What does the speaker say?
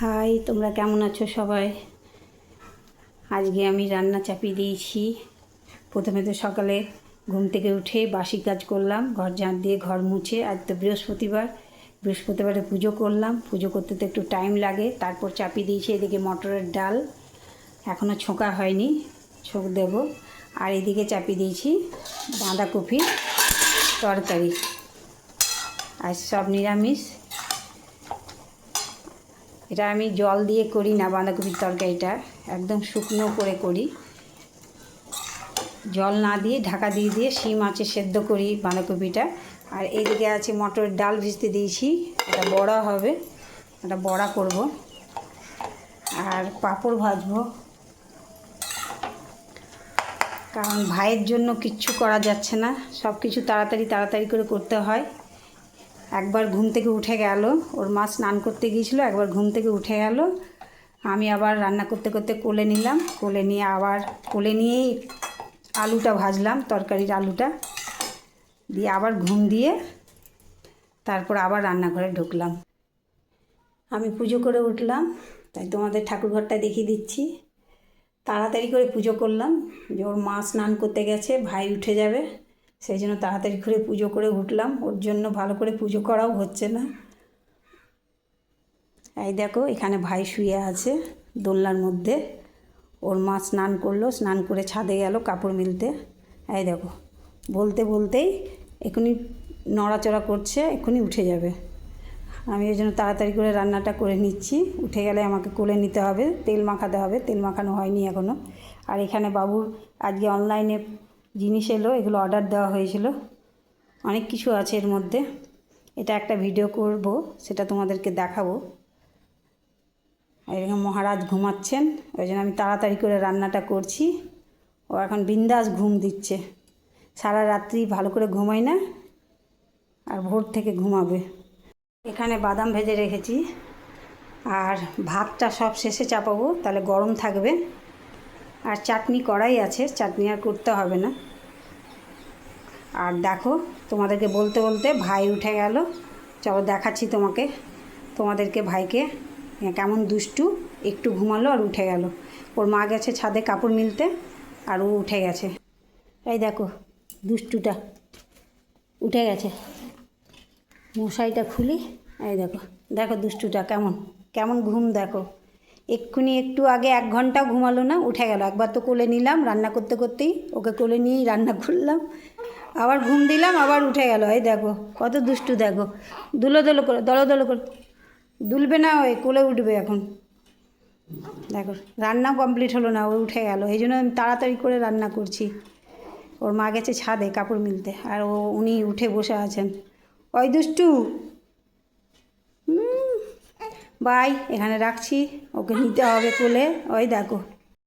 High, তোমরা কেমন আছো সবাই? আজকে আমি রান্না চাপিয়ে দিয়েছি। প্রথমে তো সকালে ঘুম থেকে উঠে বাসি কাজ করলাম, ঘর ঝাঁট দিয়ে ঘর মুছে। আজ তো বৃহস্পতিবার, বৃহস্পতিবারে পুজো করলাম। পুজো করতে তো একটু টাইম লাগে, তারপর চাপিয়ে দিয়েছি এদিকে মটরের ডাল। এখনও ছোঁকা হয়নি, ছোঁক দেব। আর এদিকে চাপিয়ে দিয়েছি বাঁধাকপি তরকারি। আর সব নিরামিষ। এটা আমি জল দিয়ে করি না, বাঁধাকপির তরকারিটা। একদম শুকনো করে করি। জল না দিয়ে, ঢাকা দিয়ে দিয়ে শিম আছে সেদ্ধ করি বাঁধাকপিটা। আর এইদিকে আছে মটরের ডাল ভিজতে দিয়েছি। এটা বড়া হবে, এটা বড়া করব। আর পাঁপড় ভাজবো। কারণ ভাইয়ের জন্য কিচ্ছু করা যাচ্ছে না। সব কিছু তাড়াতাড়ি তাড়াতাড়ি করে করতে হয়। একবার ঘুম থেকে উঠে গেল। ওর মা স্নান করতে গিয়েছিল, একবার ঘুম থেকে উঠে গেল। আমি আবার রান্না করতে করতে কোলে নিলাম। কোলে নিয়ে আবার, কোলে নিয়েই আলুটা ভাজলাম, তরকারির আলুটা। দিয়ে আবার ঘুম দিয়ে তারপর আবার রান্নাঘরে ঢুকলাম। আমি পুজো করে উঠলাম। তাই তোমাদের ঠাকুরঘরটা দেখিয়ে দিচ্ছি। তাড়াতাড়ি করে পুজো করলাম। যে ওর মা স্নান করতে গেছে, ভাই উঠে যাবে। সেই জন্য তাড়াতাড়ি করে পুজো করে উঠলাম। ওর জন্য ভালো করে পুজো করাও হচ্ছে না। এই দেখো, এখানে ভাই শুয়ে আছে দোলনার মধ্যে। ওর মা স্নান করল, স্নান করে ছাদে গেল কাপড় মিলতে। এই দেখো, বলতে বলতেই এখনই নড়াচড়া করছে এক্ষুনি উঠে যাবে। আমি ওই জন্য তাড়াতাড়ি করে রান্নাটা করে নিচ্ছি। উঠে গেলে আমাকে কোলে নিতে হবে, তেল মাখাতে হবে, তেল মাখানো হয়নি এখনও আর এখানে বাবুর আজকে অনলাইনে জিনিস এলো, এগুলো অর্ডার দেওয়া হয়েছিল। অনেক কিছু আছে এর মধ্যে। এটা একটা ভিডিও করব, সেটা তোমাদেরকে দেখাবো। এরকম মহারাজ ঘুমাচ্ছেন, ওই জন্য আমি তাড়াতাড়ি করে রান্নাটা করছি। ও এখন বিন্দাস ঘুম দিচ্ছে। সারা রাত্রি ভালো করে ঘুমাই না, আর ভোর থেকে ঘুমাবে। এখানে বাদাম ভেজে রেখেছি, আর ভাতটা সব শেষে চাপাবো, তাহলে গরম থাকবে। আর চাটনি করাই আছে, চাটনি আর করতে হবে না। আর দেখো, তোমাদেরকে বলতে বলতে ভাই উঠে গেল। চলো দেখাচ্ছি তোমাকে। তোমাদেরকে ভাইকে কেমন দুষ্টু, একটু ঘুমালো আর উঠে গেল। ওর মা গেছে ছাদে কাপড় মিলতে আর ও উঠে গেছে। এই দেখো, দুষ্টুটা উঠে গেছে। মশারিটা খুলি, এই দেখো দেখো দুষ্টুটা কেমন কেমন ঘুম দেখো। এক্ষুনি একটু আগে এক ঘণ্টা ঘুমালো না, উঠে গেল। একবার তো কোলে নিলাম, রান্না করতে করতেই ওকে কোলে নিয়েই রান্না করলাম। আবার ঘুম দিলাম, আবার উঠে গেল। এই দেখো, কত দুষ্টু দেখো। দুলো দলো করে, দলো দলো করে। দুলবে না ওই, কোলে উঠবে এখন। দেখো, রান্নাও কমপ্লিট হলো না, ও উঠে গেল। এই জন্য আমি তাড়াতাড়ি করে রান্না করছি। ওর মা গেছে ছাদে কাপড় মিলতে, আর ও, উনি উঠে বসে আছেন। ওই দুষ্টু বাই এখানে রাখছি। ওকে নিতে হবে তুলে ওই দেখো।